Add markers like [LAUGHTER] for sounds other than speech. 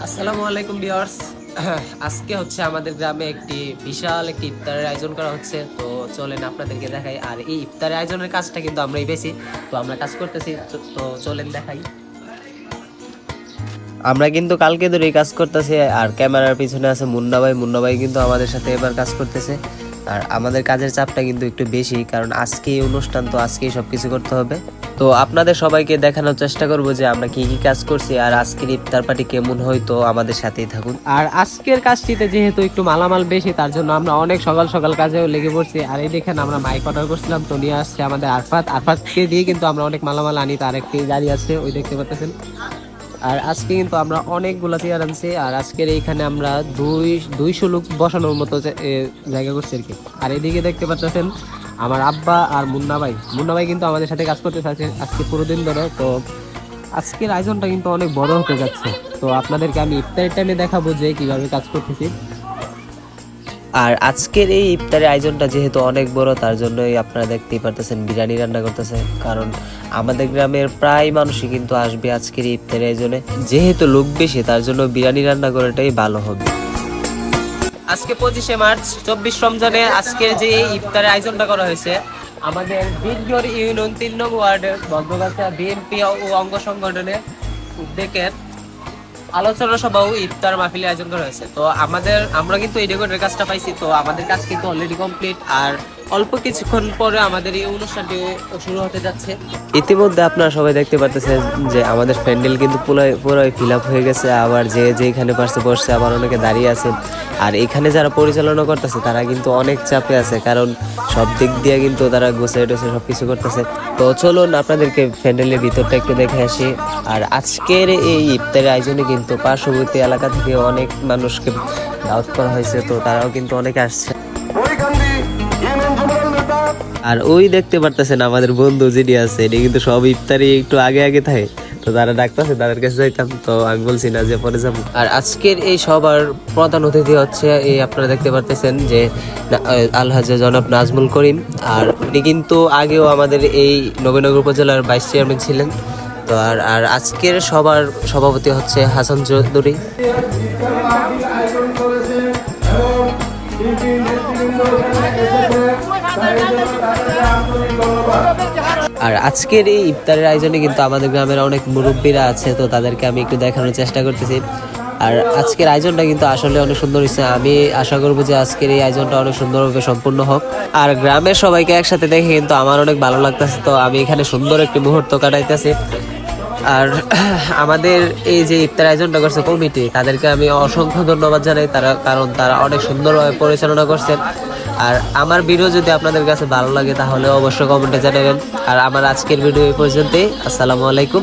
আসসালামু আলাইকুম, ভিউয়ার্স। [CLEARS THROAT] আজকে হচ্ছে আমাদের গ্রামে একটি বিশাল একটি ইফতারের আয়োজন করা হচ্ছে। তো চলেন আপনাদেরকে দেখাই। আর এই ইফতারের আয়োজনের কাজটা কিন্তু আমরাই বেশি, তো আমরা কাজ করতেছি। তো- চলেন দেখাই। আমরা কিন্তু কালকে ধরে কাজ করতেছি, আর ক্যামেরার পিছনে আছে মুন্না ভাই। মুন্না ভাই কিন্তু আমাদের সাথে এবার কাজ করতেছে। আর আমাদের কাজের চাপটা কিন্তু একটু বেশি, কারণ আজকে অনুষ্ঠান তো আজকেই সবকিছু করতে হবে। তো আপনাদের সবাইকে দেখানোর চেষ্টা করব যে আমরা কি কি কাজ করছি, আর আজকের ইফতার পার্টি কেমন হয়তো আমাদের সাথেই থাকুন। আর আজকের কাজটিতে যেহেতু একটু মালামাল বেশি, তার জন্য আমরা অনেক সকাল সকাল কাজেও লেগে পড়ছি। আর এই দেখেন আমরা মাইক অর্ডার করছিলাম, তো নিয়ে আসছে আমাদের আরফাত। আরফাতকে দিয়ে কিন্তু আমরা অনেক মালামাল আনি, তার একটি গাড়ি আছে, ওই দেখতে পাচ্ছেন। আর আজকে কিন্তু আমরা অনেকগুলো চেয়ার আনছি, আর আজকের এইখানে আমরা দুই দুইশো লোক বসানোর মতো জায়গা করছি আর কি। আর এদিকে দেখতে পাচ্ছেন আমার আব্বা আর মুন্না ভাই। মুন্না ভাই কিন্তু আমাদের সাথে কাজ করতে চাচ্ছে আজকে পুরো দিন ধরে। তো আজকের আয়োজনটা কিন্তু অনেক বড় হতে যাচ্ছে। তো আপনাদেরকে আমি ইফতারের টাইমে দেখাবো যে কীভাবে কাজ করতেছি। আর আজকের এই ইফতারের আয়োজনটা যেহেতু অনেক বড়, তার জন্যই আপনারা দেখতেই পারতেছেন বিরিয়ানি রান্না করতেছে। কারণ আমাদের গ্রামের প্রায় মানুষই কিন্তু আসবে আজকের এই ইফতারের আয়োজনে। যেহেতু লোক বেশি, তার জন্য বিরিয়ানি রান্না করাটাই ভালো হবে। আজকে পঁচিশে মার্চ, চব্বিশ রমজানে আজকের যে এই ইফতারের আয়োজনটা করা হয়েছে, আমাদের বিজগর ইউনিয়ন তিন নং ওয়ার্ডের ভদ্রগাছা বিএনপি ও অঙ্গ সংগঠনের উদ্যোগের আলোচনা সভা ও ইফতার মাহফিল আয়োজন করা হয়েছে। তো আমাদের, আমরা কিন্তু এই রেকর্ডের কাজটা পাইছি, তো আমাদের কাজ কিন্তু অলরেডি কমপ্লিট আর অল্প কিছুক্ষণ পরে আমাদের এই অনুষ্ঠানটি শুরু হতে যাচ্ছে। ইতিমধ্যে আপনারা সবাই দেখতে পাচ্ছেন যে আমাদের প্যান্ডেল কিন্তু পুরাই পুরাই ফিল আপ হয়ে গেছে। আবার যে যেখানে পারছে বসছে, আবার অনেকে দাঁড়িয়ে আছে আর এখানে যারা পরিচালনা করতেছে, তারা কিন্তু অনেক চাপে আছে। কারণ সব দিক দিয়ে কিন্তু তারা গোছাই টোছাই সব কিছু করতেছে। তো চলুন আপনাদেরকে প্যান্ডেলের ভিতরটা একটু দেখে আসি। আর আজকের এই ইফতারের আয়োজনে কিন্তু পার্শ্ববর্তী এলাকা থেকে অনেক মানুষকে দাওয়াত করা হয়েছে। তো তারাও কিন্তু অনেকে আসছে। আর ওই দেখতে পারতেছেন আমাদের বন্ধু যিনি আছে এটি কিন্তু সব ইফতারি একটু আগে আগে থাকে। তো তারা ডাকতেছে তাদের কাছে যাইতাম তো আমি বলছি না যে পরে যাব। আর আজকের এই সবার প্রধান অতিথি হচ্ছে এই আপনারা দেখতে পারতেছেন যে আহ, জনাব নাজমুল করিম। আর উনি কিন্তু আগেও আমাদের এই নবীনগর উপজেলার ভাইস চেয়ারম্যান ছিলেন। তো আর আর আজকের সবার সভাপতি হচ্ছে হাসান চৌধুরী। আর আজকের এই ইফতারের আয়োজনে কিন্তু আমাদের গ্রামের অনেক মুরব্বীরা আছে, তো তাদেরকে আমি একটু দেখানোর চেষ্টা করতেছি। আর আজকের আয়োজনটা কিন্তু আসলে অনেক সুন্দর হয়েছে। আমি আশা করব যে আজকের এই আয়োজনটা অনেক সুন্দরভাবে সম্পূর্ণ হোক। আর গ্রামের সবাইকে একসাথে দেখে কিন্তু আমার অনেক ভালো লাগতেছে, তো আমি এখানে সুন্দর একটি মুহূর্ত কাটাইতেছি। আর আমাদের এই যে ইফতার আয়োজনটা করছে কমিটি, তাদেরকে আমি অসংখ্য ধন্যবাদ জানাই, তারা কারণ তারা অনেক সুন্দরভাবে পরিচালনা করছেন। আর আমার ভিডিও যদি আপনাদের কাছে ভালো লাগে, তাহলে অবশ্যই কমেন্টে জানাবেন। আর আমার আজকের ভিডিও এই পর্যন্তই। আসসালামু আলাইকুম।